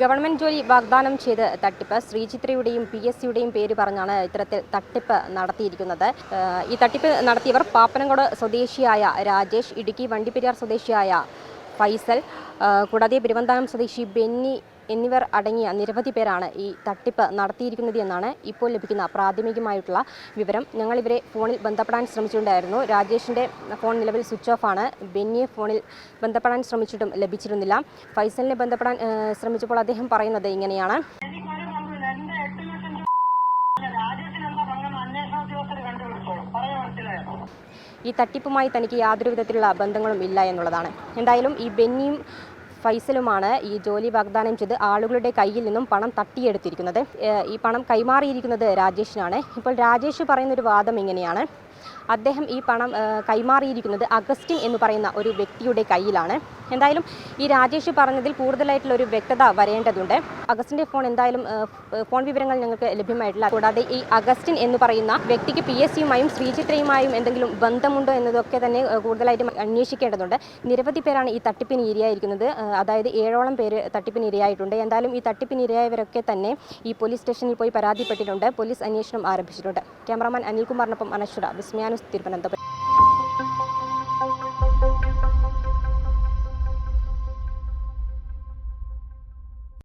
Government ജോലി വാഗ്ദാനം ചെയ്ത് തട്ടിപ്പ് ശ്രീചിത്രയുടെയും പി എസ് സിയുടെയും പേര് പറഞ്ഞാണ് ഇത്തരത്തിൽ തട്ടിപ്പ് നടത്തിയിരിക്കുന്നത്. ഈ തട്ടിപ്പ് നടത്തിയവർ പാപ്പനംകോട് സ്വദേശിയായ രാജേഷ് ഇടുക്കി വണ്ടിപ്പെരിയാർ സ്വദേശിയായ ഫൈസൽ കൂടാതെ പെരുവന്താനം സ്വദേശി ബെന്നി എന്നിവർ അടങ്ങിയ നിരവധി പേരാണ് ഈ തട്ടിപ്പ് നടത്തിയിരിക്കുന്നത് എന്നാണ് ഇപ്പോൾ ലഭിക്കുന്ന പ്രാഥമികമായിട്ടുള്ള വിവരം. ഞങ്ങൾ ഇവരെ ഫോണിൽ ബന്ധപ്പെടാൻ ശ്രമിച്ചിട്ടുണ്ടായിരുന്നു. രാജേഷിന്റെ ഫോൺ നിലവിൽ സ്വിച്ച് ഓഫ് ആണ്. ബെന്നിയെ ഫോണിൽ ബന്ധപ്പെടാൻ ശ്രമിച്ചിട്ടും ലഭിച്ചിരുന്നില്ല. ഫൈസലിനെ ബന്ധപ്പെടാൻ ശ്രമിച്ചപ്പോൾ അദ്ദേഹം പറയുന്നത് ഇങ്ങനെയാണ്. ഈ തട്ടിപ്പുമായി തനിക്ക് യാതൊരു വിധത്തിലുള്ള ബന്ധങ്ങളും ഇല്ല എന്നുള്ളതാണ്. എന്തായാലും ഈ ബെന്നിയും ഫൈസലുമാണ് ഈ ജോലി വാഗ്ദാനം ചെയ്ത് ആളുകളുടെ കയ്യിൽ നിന്നും പണം തട്ടിയെടുത്തിരിക്കുന്നത്. ഈ പണം കൈമാറിയിരിക്കുന്നത് രാജേഷിനാണ്. ഇപ്പോൾ രാജേഷ് പറയുന്നൊരു വാദം ഇങ്ങനെയാണ്. അദ്ദേഹം ഈ പണം കൈമാറിയിരിക്കുന്നത് അഗസ്റ്റിൻ എന്ന് പറയുന്ന ഒരു വ്യക്തിയുടെ കയ്യിലാണ്. എന്തായാലും ഈ രാജേഷ് പറഞ്ഞതിൽ കൂടുതലായിട്ടുള്ള ഒരു വ്യക്തത വരേണ്ടതുണ്ട്. അഗസ്റ്റിന്റെ ഫോൺ എന്തായാലും ഫോൺ വിവരങ്ങൾ ഞങ്ങൾക്ക് ലഭ്യമായിട്ടില്ല. കൂടാതെ ഈ അഗസ്റ്റിൻ എന്ന് പറയുന്ന വ്യക്തിക്ക് പി എസ് സിയുമായും ശ്രീചിത്രയുമായും എന്തെങ്കിലും ബന്ധമുണ്ടോ എന്നതൊക്കെ തന്നെ കൂടുതലായിട്ടും അന്വേഷിക്കേണ്ടതുണ്ട്. നിരവധി പേരാണ് ഈ തട്ടിപ്പിന് ഇരയായിരിക്കുന്നത് അതായത് ഏഴോളം പേര് തട്ടിപ്പിന് ഇരയായിട്ടുണ്ട് എന്തായാലും ഈ തട്ടിപ്പിന് ഇരയായവരൊക്കെ തന്നെ ഈ പോലീസ് സ്റ്റേഷനിൽ പോയി പരാതിപ്പെട്ടിട്ടുണ്ട്. പോലീസ് അന്വേഷണം ആരംഭിച്ചിട്ടുണ്ട്. ക്യാമറാമാൻ അനിൽകുമാറിനൊപ്പം അനശ്വര. വിസ്മയാനുസ് തിരുവനന്തപുരം